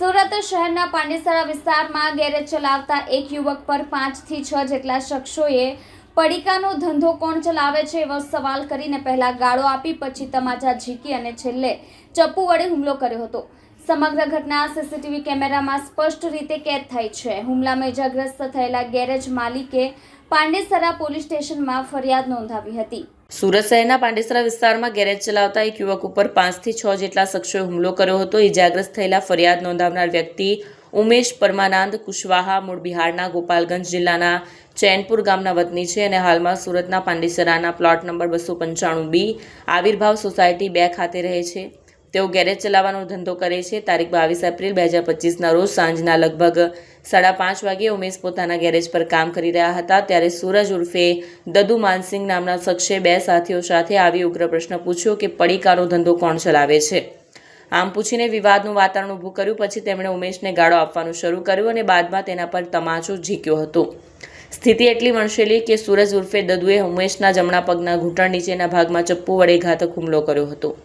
સુરત શહેરના પાંડેસરા વિસ્તારમાં ગેરેજ ચલાવતા એક યુવક પર પાંચથી છ જેટલા શખ્સોએ પડીકાનો ધંધો કોણ ચલાવે છે એવો સવાલ કરીને પહેલા ગાળો આપી, પછી તમાચા ઝીકી અને છેલ્લે ચપ્પુ વડે હુમલો કર્યો હતો. સમગ્ર ઘટના સીસીટીવી કેમેરામાં સ્પષ્ટ રીતે કેદ થઈ છે. હુમલામાં ઇજાગ્રસ્ત થયેલા ગેરેજ માલિકે પાંડેસરા પોલીસ સ્ટેશનમાં ફરિયાદ નોંધાવી હતી. સુરત શહેરના પાંડેસરા વિસ્તારમાં ગેરેજ ચલાવતા એક યુવક ઉપર પાંચથી છ જેટલા શખ્સોએ હુમલો કર્યો હતો. ઇજાગ્રસ્ત થયેલા ફરિયાદ નોંધાવનાર વ્યક્તિ ઉમેશ પરમાનંદ કુશવાહા, મૂળ બિહારના ગોપાલગંજ જિલ્લાના ચૈનપુર ગામના વતની છે અને હાલમાં સુરતના પાંડેસરાના પ્લોટ નંબર બસો પંચાણું બી આવિર્ભાવ સોસાયટી બે ખાતે રહે છે. તેઓ ગેરેજ ચલાવવાનો ધંધો કરે છે. તારીખ બાવીસ એપ્રિલ બે હજાર પચીસના રોજ સાંજના લગભગ સાડા પાંચ વાગ્યે ઉમેશ પોતાના ગેરેજ પર કામ કરી રહ્યા હતા. ત્યારે સૂરજ ઉર્ફે દદુ માનસિંગ નામના શખ્સે બે સાથીઓ સાથે આવી ઉગ્ર પ્રશ્ન પૂછ્યો કે પડીકાનો ધંધો કોણ ચલાવે છે? આમ પૂછીને વિવાદનું વાતાવરણ ઊભું કર્યું. પછી તેમણે ઉમેશને ગાળો આપવાનું શરૂ કર્યું અને બાદમાં તેના પર તમાચો ઝીક્યો હતો. સ્થિતિ એટલી વણસેલી કે સૂરજ ઉર્ફે દદુએ ઉમેશના જમણા પગના ઘૂંટણ નીચેના ભાગમાં ચપ્પુ વડે ઘાતક હુમલો કર્યો હતો.